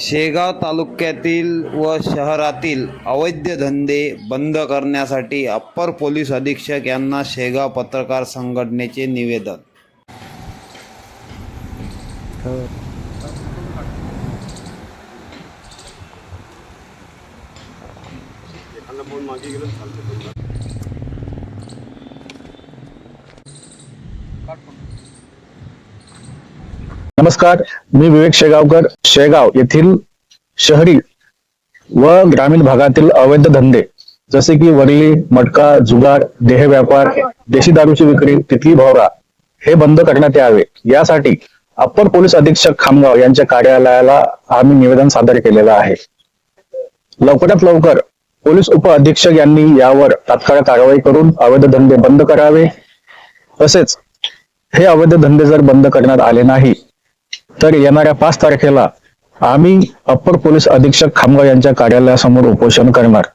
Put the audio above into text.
शेगाव तालुक्यातील व शहरातील अवैध धंदे बंद करण्यासाठी अप्पर पोलीस अधीक्षक यांना शेगाव पत्रकार संघटनेचे निवेदन. हो. नमस्कार मी विवेक शेगावकर शेगाव येथील शहरी व ग्रामीण भागातील अवैध धंदे जसे की वरली मटका जुगार देह व्यापार देशी दारूची विक्री तिथली भावरा हे बंद करण्यात यावे. यासाठी अप्पर पोलीस अधीक्षक खामगाव यांच्या कार्यालयाला आम्ही निवेदन सादर केलेलं आहे. लवकरात लवकर पोलीस उप अधीक्षक यांनी यावर तात्काळ कारवाई करून अवैध धंदे बंद करावे. तसेच हे अवैध धंदे जर बंद करण्यात आले नाही तर येणाऱ्या पाच तारखेला आम्ही अप्पर पोलीस अधीक्षक खामगाव यांच्या कार्यालयासमोर उपोषण करणार.